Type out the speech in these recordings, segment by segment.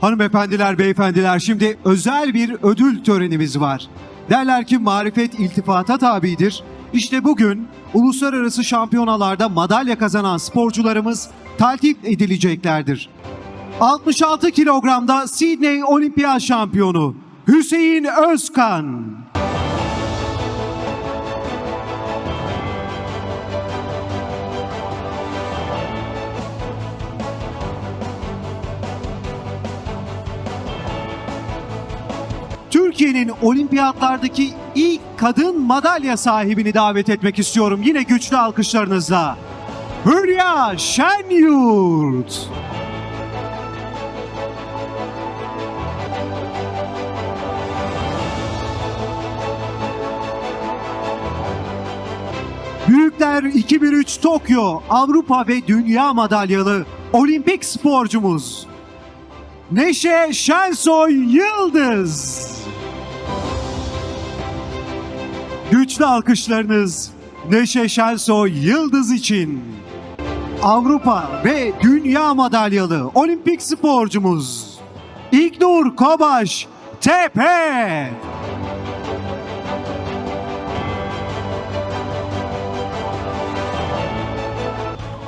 Hanımefendiler, beyefendiler şimdi özel bir ödül törenimiz var. Derler ki marifet iltifata tabidir. İşte bugün uluslararası şampiyonalarda madalya kazanan sporcularımız taltif edileceklerdir. 66 kilogramda Sydney Olimpiyat şampiyonu Hüseyin Özkan. Türkiye'nin olimpiyatlardaki ilk kadın madalya sahibini davet etmek istiyorum. Yine güçlü alkışlarınızla. Hülya Şenyurt. Büyükler 2003 Tokyo Avrupa ve Dünya madalyalı olimpik sporcumuz Neşe Şensoy Yıldız. Güçlü alkışlarınız Neşe Şensoy Yıldız için. Avrupa ve Dünya madalyalı olimpik sporcumuz İlknur Kobaş Tepe.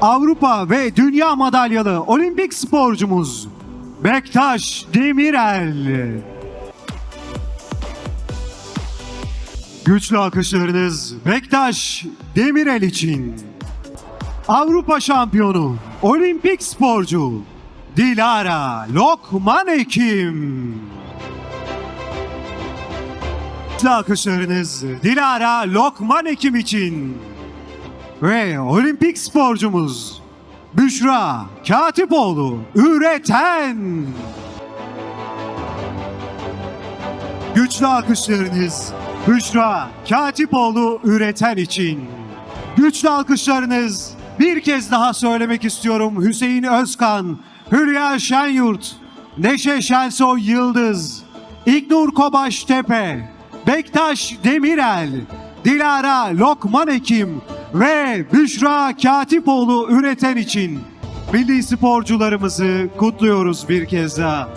Avrupa ve Dünya madalyalı olimpik sporcumuz Bektaş Demirel. Güçlü alkışlarınız Bektaş Demirel için. Avrupa şampiyonu, olimpik sporcu Dilara Lokman Ekim. Güçlü alkışlarınız Dilara Lokman Ekim için. Ve olimpik sporcumuz Büşra Katipoğlu üreten. Güçlü alkışlarınız Büşra Katipoğlu üreten için. Güçlü alkışlarınız bir kez daha söylemek istiyorum Hüseyin Özkan, Hülya Şenyurt, Neşe Şensoy Yıldız, İknur Kobaş Tepe, Bektaş Demirel, Dilara Lokman Ekim ve Büşra Katipoğlu üreten için milli sporcularımızı kutluyoruz bir kez daha.